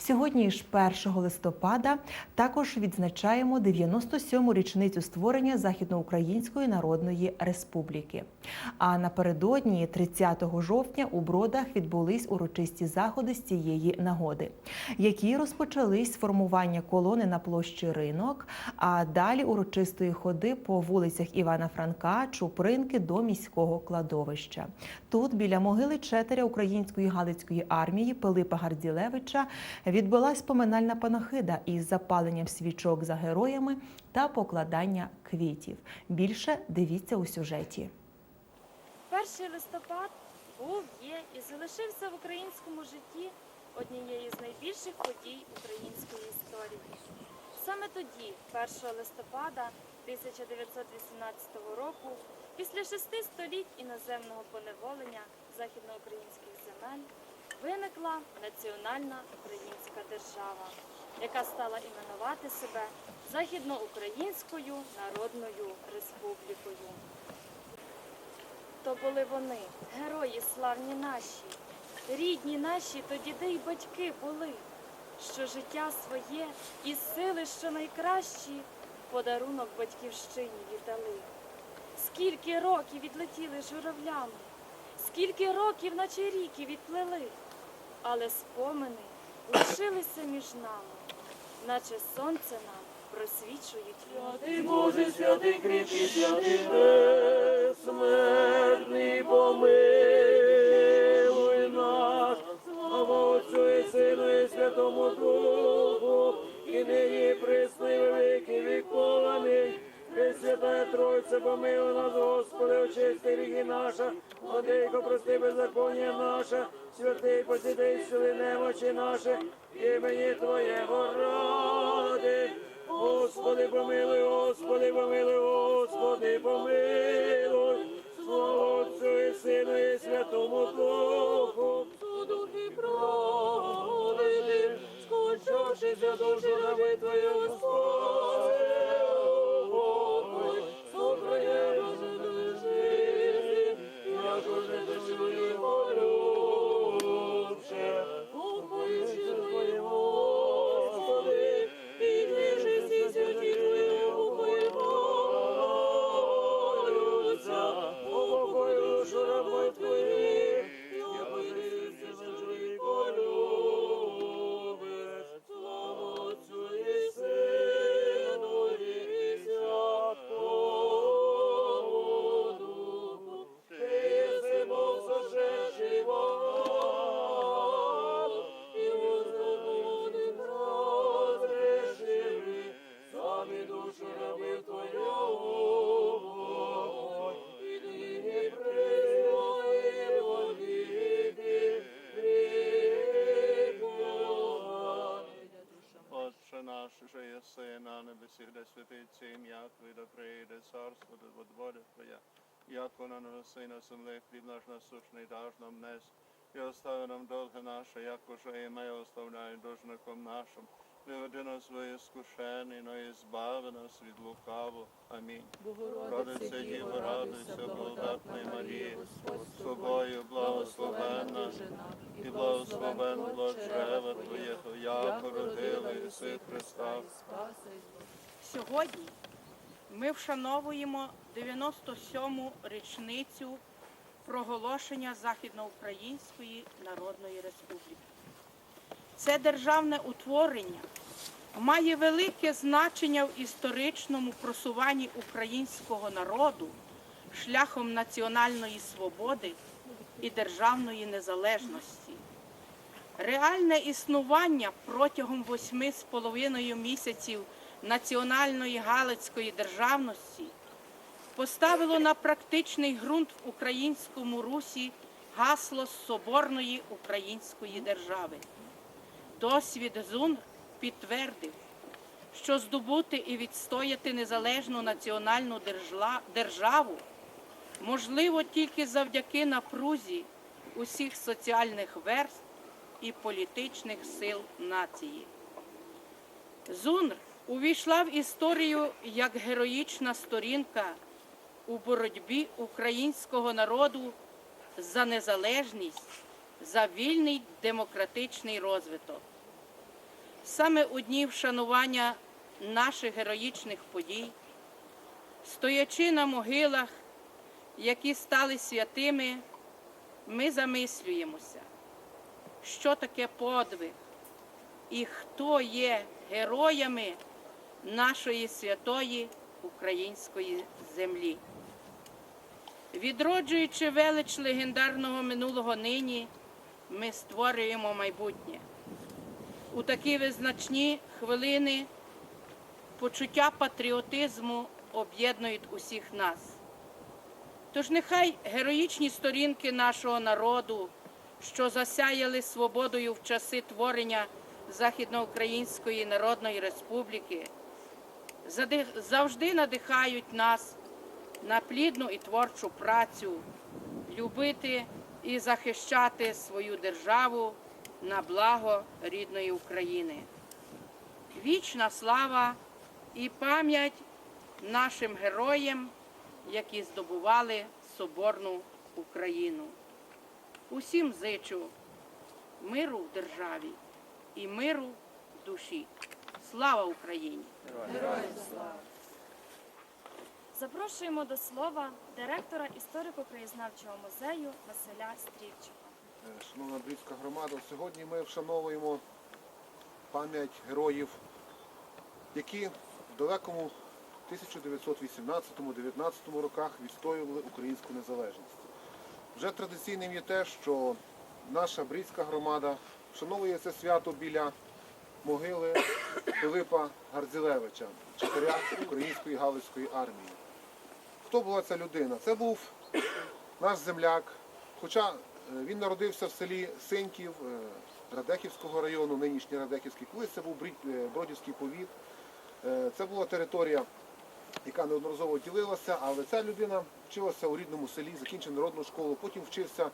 Сьогодні ж 1 листопада також відзначаємо 97-му річницю створення Західноукраїнської Народної Республіки. А напередодні, 30 жовтня, у Бродах відбулись урочисті заходи з цієї нагоди, які розпочались формування колони на площі ринок, а далі урочистої ходи по вулицях Івана Франка, Чупринки до міського кладовища. Тут біля могили четаря української галицької армії Пилипа Гардзілевича відбулась поминальна панахида із запаленням свічок за героями та покладання квітів. Більше дивіться у сюжеті. Перший листопад був, є і залишився в українському житті однією з найбільших подій української історії. Саме тоді, 1 листопада 1918 року, після шести століть іноземного поневолення західноукраїнських земель, виникла національна українська держава, яка стала іменувати себе Західноукраїнською Народною Республікою. То були вони, герої славні наші, рідні наші, то діди й батьки були, що життя своє і сили, що найкращі, подарунок батьківщині віддали. Скільки років відлетіли журавлями, скільки років, наче ріки відплили, але спомини лишилися між нами, наче сонце нам просвічують. Святий Боже, святий кріпкий, святий безсмертний, помилуй нас, слава Отцю і Сину і Святому Духу, і нині присний великий вікований. Пресвятая Тройця, помилуй нас, Господи, очисти гріхи наша, Владико, прости беззаконня наша, святий посіди сили немочі наші, імені Твоєго ради. Господи, помилуй, Господи, помилуй, Господи, помилуй, Слава Отцю і Сину і Святому Духу, суду і правди, скочившися душу раби Твою, ім'я Твоє, да прийде царство, буде воля Твоя. Як вона на неси на землі, хліб наш насущний даж нам днес, і остави нам долги наші, як уже і ми оставляємо должником нашим. Не веди нас в іскушення, но і збави нас від лукаву. Амінь. Богородице, Діво, радуйся, благодатної Марії, з тобою благословенна, і благословен плод Твоєго, я породила Іси Христа. Сьогодні ми вшановуємо 97-му річницю проголошення Західноукраїнської Народної Республіки. Це державне утворення має велике значення в історичному просуванні українського народу шляхом національної свободи і державної незалежності. Реальне існування протягом восьми з половиною місяців національної Галицької державності поставило на практичний ґрунт в українському русі гасло Соборної української держави. Досвід ЗУН підтвердив, що здобути і відстояти незалежну національну державу можливо тільки завдяки напрузі усіх соціальних верств і політичних сил нації. ЗУНР увійшла в історію як героїчна сторінка у боротьбі українського народу за незалежність, за вільний демократичний розвиток. Саме у дні вшанування наших героїчних подій, стоячи на могилах, які стали святими, ми замислюємося, що таке подвиг і хто є героями нашої святої української землі. Відроджуючи велич легендарного минулого нині, ми створюємо майбутнє. У такі визначні хвилини почуття патріотизму об'єднують усіх нас. Тож нехай героїчні сторінки нашого народу, що засяяли свободою в часи творення Західноукраїнської Народної Республіки, завжди надихають нас на плідну і творчу працю, любити і захищати свою державу на благо рідної України. Вічна слава і пам'ять нашим героям, які здобували соборну Україну. Усім зичу миру в державі і миру в душі. Слава Україні! Героям слава! Запрошуємо до слова директора історико-краєзнавчого музею Василя Стрільчика. Е, Шановна Брідська громада, сьогодні ми вшановуємо пам'ять героїв, які в далекому 1918-19 роках відстоювали українську незалежність. Вже традиційним є те, що наша Брідська громада вшановує це свято біля могили Пилипа Гарзілевича, чотиря української галицької армії. Хто була ця людина? Це був наш земляк, хоча е, він народився в селі Синьків е, Радехівського району, нинішній Радехівський, колись це був е, Бродівський повіт. Це була територія, яка неодноразово ділилася, але ця людина вчилася у рідному селі, закінчив народну школу, потім вчився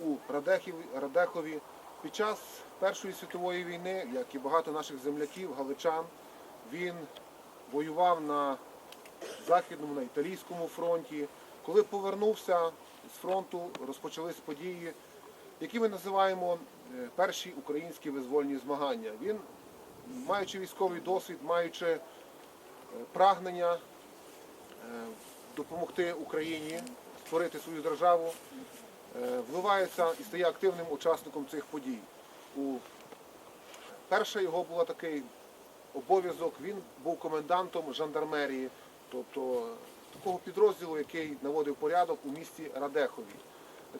у Радехів- Радехові. Під час Першої світової війни, як і багато наших земляків, галичан, він воював на Західному, на італійському фронті. Коли повернувся з фронту, розпочались події, які ми називаємо е, перші українські визвольні змагання. Він, маючи військовий досвід, маючи е, прагнення е, допомогти Україні створити свою державу, вливається і стає активним учасником цих подій. У Перша його була такий обов'язок. Він був комендантом жандармерії, тобто такого підрозділу, який наводив порядок у місті Радехові.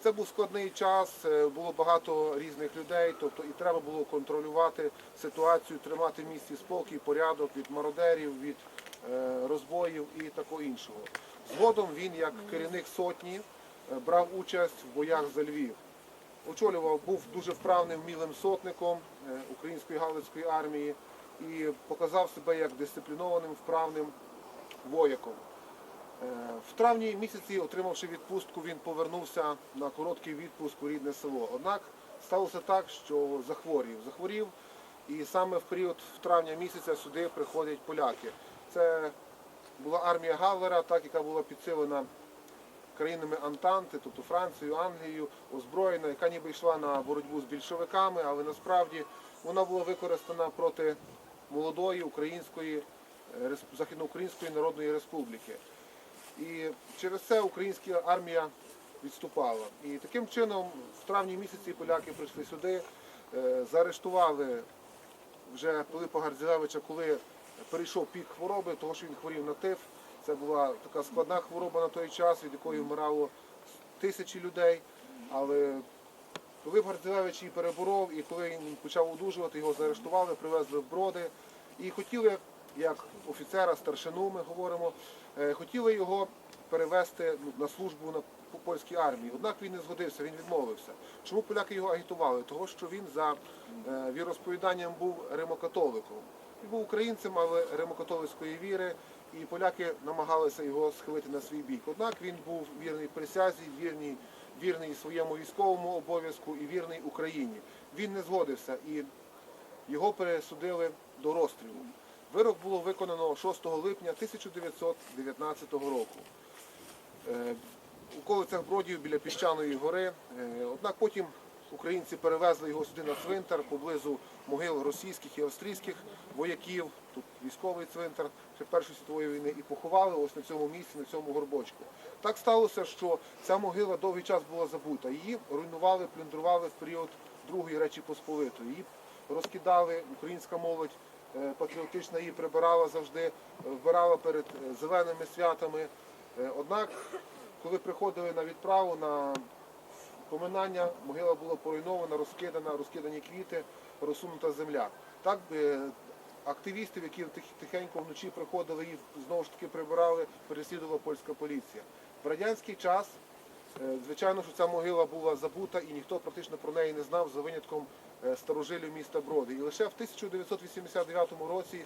Це був складний час, е, було багато різних людей, тобто і треба було контролювати ситуацію, тримати в місті спокій, порядок від мародерів, від е, розбоїв і такого іншого. Згодом він, як керівник сотні, е, брав участь в боях за Львів очолював, був дуже вправним вмілим сотником е, української галицької армії і показав себе як дисциплінованим, вправним вояком. Е, В травні місяці, отримавши відпустку, він повернувся на короткий відпуск у рідне село. Однак сталося так, що захворів. Захворів, і саме в період в травня місяця сюди приходять поляки. Це була армія Галлера, так, яка була підсилена країнами Антанти, тобто Францією, Англією, озброєна, яка ніби йшла на боротьбу з більшовиками, але насправді вона була використана проти молодої української е, Західноукраїнської Народної Республіки. І через це українська армія відступала. І таким чином, в травні місяці поляки прийшли сюди, е, заарештували вже Пилипа Гарзілевича, коли перейшов пік хвороби, того що він хворів на тиф. Це була така складна хвороба на той час, від якої вмирало тисячі людей. Але Пилип Гарзілевич її переборов, і коли він почав одужувати, його заарештували, привезли в броди. І хотіли, як офіцера, старшину, ми говоримо, е, хотіли його перевести на службу на польській армії. Однак він не згодився, він відмовився. Чому поляки його агітували? Того, що він за е, віросповіданням був римокатоликом. Він був українцем, але римокатолицької віри, і поляки намагалися його схилити на свій бік. Однак він був вірний присязі, вірний, вірний своєму військовому обов'язку і вірний Україні. Він не згодився і його пересудили до розстрілу. Вирок було виконано 6 липня 1919 року. Е, У колицях Бродів біля піщаної гори. Е, Однак потім українці перевезли його сюди на цвинтар поблизу могил російських і австрійських вояків. Тут військовий цвинтар ще Першої світової війни і поховали ось на цьому місці, на цьому горбочку. Так сталося, що ця могила довгий час була забута. Її руйнували, плюндрували в період Другої Речі Посполитої. Її розкидали, українська молодь е, патріотична її прибирала завжди, вбирала перед е, зеленими святами. Е, Однак, коли приходили на відправу, на поминання, могила була поруйнована, розкидана, розкидані квіти, розсунута земля. Так би активістів, які тихенько вночі приходили і знову ж таки прибирали, переслідувала польська поліція. В радянський час, е, звичайно, що ця могила була забута і ніхто практично про неї не знав за винятком е, старожилів міста Броди. І лише в 1989 році е,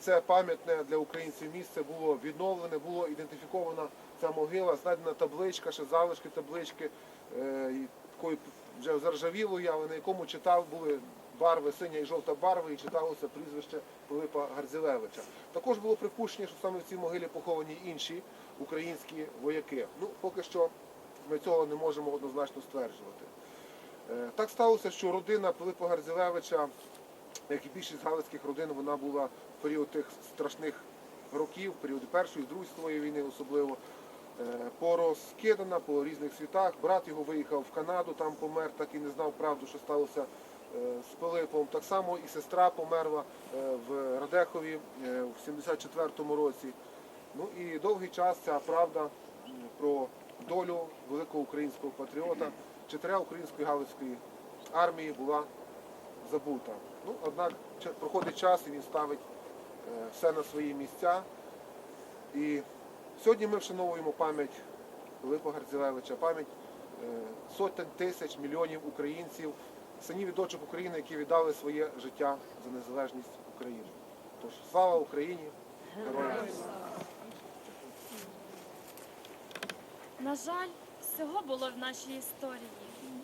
це пам'ятне для українців місце було відновлене, було ідентифікована ця могила, знайдена табличка, ще залишки таблички, е, і такою вже заржавілою, але на якому читав були барви, синя і жовта барви, і читалося прізвище Пилипа Гарзілевича. Також було припущення, що саме в цій могилі поховані інші українські вояки. Ну, поки що ми цього не можемо однозначно стверджувати. Е, Так сталося, що родина Пилипа Гарзілевича, як і більшість галицьких родин, вона була в період тих страшних років, в період Першої, Другої світової війни особливо, е, порозкидана по різних світах. Брат його виїхав в Канаду, там помер, так і не знав правду, що сталося е, з Пилипом. Так само і сестра померла е, в Радехові в 74-му році. Ну і довгий час ця правда про долю великого українського патріота, чотиря української галицької армії була забута. Ну, однак проходить час і він ставить е, все на свої місця. І сьогодні ми вшановуємо пам'ять Пилипа Гарзілевича, пам'ять е, сотень тисяч, мільйонів українців, синів і дочок України, які віддали своє життя за незалежність України. Тож слава Україні! Героям! На жаль, всього було в нашій історії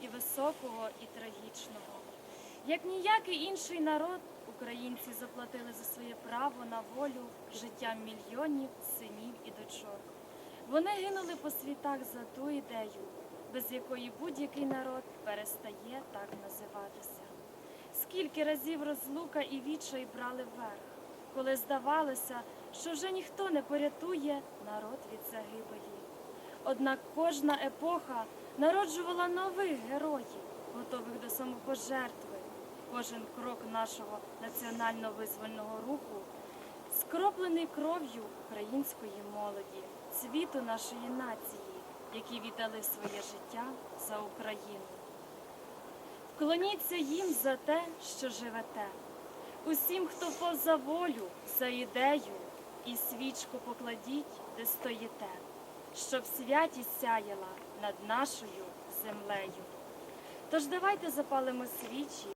і високого, і трагічного. Як ніякий інший народ, українці заплатили за своє право на волю життям мільйонів синів і дочок. Вони гинули по світах за ту ідею, без якої будь-який народ перестає так називатися. Скільки разів розлука і відчай брали вверх, коли здавалося, що вже ніхто не порятує народ від загибелі. Однак кожна епоха народжувала нових героїв, готових до самопожертви. Кожен крок нашого національно-визвольного руху скроплений кров'ю української молоді, цвіту нашої нації, які віддали своє життя за Україну. Вклоніться їм за те, що живете. Усім, хто поза волю, за ідею, і свічку покладіть, де стоїте, щоб святість сяяла над нашою землею. Тож давайте запалимо свічі